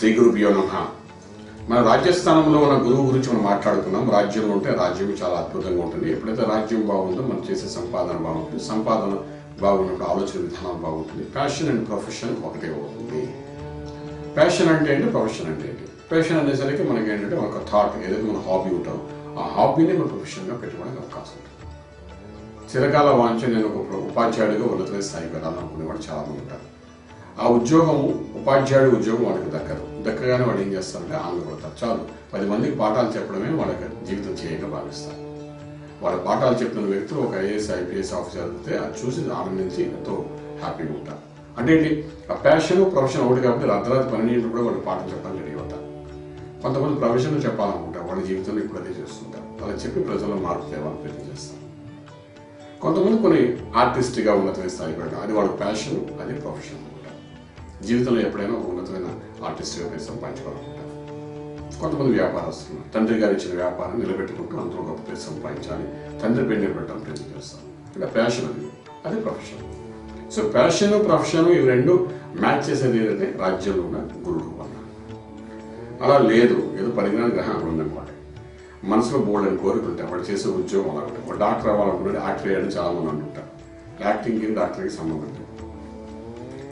శ్రీ గురుభ్యో నమ. మన రాజ్యస్థానంలో ఉన్న గురువు గురించి మనం మాట్లాడుకున్నాం. రాజ్యంలో ఉంటే రాజ్యం చాలా అద్భుతంగా ఉంటుంది. ఎప్పుడైతే రాజ్యం బాగుందో మనం చేసే సంపాదన బాగుంటుంది. సంపాదన బాగున్నప్పుడు ఆలోచన విధానం బాగుంటుంది. ప్యాషన్ అండ్ ప్రొఫెషన్ ఒకటే అవుతుంది. ప్యాషన్ అంటే ఏంటి? ప్రొఫెషన్ అంటే ఏంటి? ప్యాషన్ అనేసరికి మనకి ఏంటంటే ఒక థాట్ ఏదైతే మన హాబీ ఉంటాం ఆ హాబీని మన ప్రొఫెషన్గా పెట్టుకోవడానికి అవకాశం ఉంటుంది. చిరకాల వాంఛ నేను ఒక ఉపాధ్యాయుడిగా ఉన్నతమైన స్థాయికి వెళ్ళాలనుకునేవాడు చాలామంది ఉంటారు. ఆ ఉద్యోగము ఉపాధ్యాయుడి ఉద్యోగం వాడికి దక్కదు. దక్కగానే వాడు ఏం చేస్తారంటే ఆనందపడతారు చాలు. పది మందికి పాఠాలు చెప్పడమే వాళ్ళకి జీవితం చేయంగా భావిస్తారు వాళ్ళ పాఠాలు చెప్పిన వ్యక్తులు ఒక ఐఏఎస్ ఐపీఎస్ ఆఫీసర్ అయితే అది చూసి ఆనందించి ఎంతో హ్యాపీగా ఉంటారు. అంటే ఏంటి? ఆ ప్యాషన్ ప్రొఫెషన్ ఒకటి కాబట్టి అర్ధరాత్రి పన్నెండు కూడా వాళ్ళు పాఠం చెప్పడానికి రెడీ అవుతారు కొంతమంది ప్రొఫెషన్ చెప్పాలనుకుంటారు. వాళ్ళ జీవితంలో ఇప్పుడు అదే చేస్తుంటారు. అలా చెప్పి ప్రజల్లో మార్పు తేవాలని ప్రయత్నం చేస్తారు. కొంతమంది కొన్ని ఆర్టిస్ట్గా ఉన్నతమైన స్థాయికి వెళ్ళడం అది వాళ్ళ ప్యాషన్ అది ప్రొఫెషన్. జీవితంలో ఎప్పుడైనా ఒక ఉన్నతమైన ఆర్టిస్ట్గా పేరు సంపాదించుకోవాలనుకుంటారు. కొంతమంది వ్యాపారస్తులు తండ్రి గారు ఇచ్చిన వ్యాపారం నిలబెట్టుకుంటూ అందరూ గొప్ప పేరు సంపాదించాలి. తండ్రి పేరు నిలబెట్టడం ప్రయత్నం చేస్తాం అంటే ప్యాషన్ అది. అది ప్రొఫెషన్ సో ప్యాషన్ ప్రొఫెషన్ ఇవి రెండు మ్యాచ్ చేసేది ఏంటంటే రాజ్యంలో ఉన్న గురువు వల్ల. అలా లేదు. ఏదో పరిజ్ఞాన గ్రహం ఉందన్నమాట మనసులో బోల్డ్ అని కోరుకుంటారు వాడు చేసే ఉద్యోగం అలా ఉంటాయి వాడు డాక్టర్ అవ్వాలనుకుంటే యాక్టర్ అయ్యాడని చాలా మంది అంటుంటారు. యాక్టింగ్కి డాక్టర్కి సంబంధం లేదు.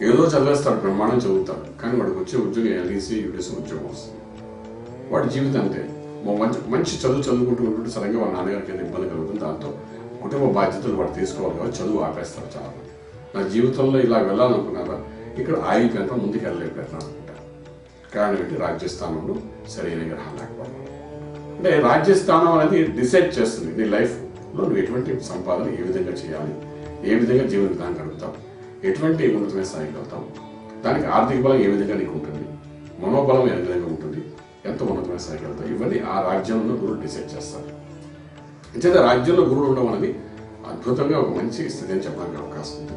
ఏదో చదివేస్తాడు బ్రహ్మాండం చదువుతాడు. కానీ వాడికి వచ్చే ఉద్యోగం ఎల్ఈసి యూడిసి ఉద్యోగం వస్తుంది. వాడి జీవితం అంతే. మంచి మంచి చదువు చదువుకుంటూ ఉంటుంటే సడన్గా వాళ్ళ నాన్నగారికి ఏదో ఇబ్బంది కలుగుతుంది దాంతో కుటుంబ బాధ్యతలు వాడు తీసుకోవాలి కాబట్టి చదువు ఆపేస్తారు చాలా నా జీవితంలో ఇలా వెళ్ళాలనుకున్నారా? ఇక్కడ ఆగిపోయిన ముందుకు వెళ్ళలేకపోయినా అనుకుంటారు కారణం ఏంటి? రాజ్యస్థానంలో సరైన గ్రహం లేకపోవడం. అంటే రాజ్యస్థానం అనేది డిసైడ్ చేస్తుంది నీ లైఫ్లో నువ్వు ఎటువంటి సంపాదన ఏ విధంగా చేయాలి ఏ విధంగా జీవన విధానం గడుపుతావు. ఎటువంటి ఉన్నతమైన స్థాయికి వెళ్తావు దానికి ఆర్థిక బలం ఏ విధంగా నీకు ఉంటుంది? మనోబలం ఏ విధంగా ఉంటుంది? ఎంత ఉన్నతమైన స్థాయికి వెళ్తావు? ఇవన్నీ ఆ రాజ్యంలో గురువు డిసైడ్ చేస్తారు. అంచేత రాజ్యంలో గురుడు ఉండడం అనేది అద్భుతంగా ఒక మంచి స్థితి అని చెప్పడానికి అవకాశం ఉంది.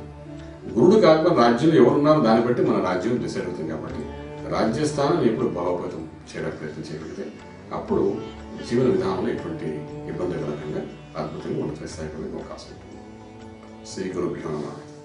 గురుడు కాకుండా రాజ్యంలో ఎవరున్నారో దాన్ని బట్టి మన రాజ్యం డిసైడ్ అవుతుంది కాబట్టి రాజ్యస్థానం ఎప్పుడు బలోపేతం చేయడానికి ప్రయత్నం చేయగలిగితే అప్పుడు జీవన విధానంలో ఎటువంటి ఇబ్బంది కలగకుండా అద్భుతంగా ఉన్నత స్థాయికి వెళ్ళే అవకాశం ఉంటుంది. శ్రీ గురుభ్యో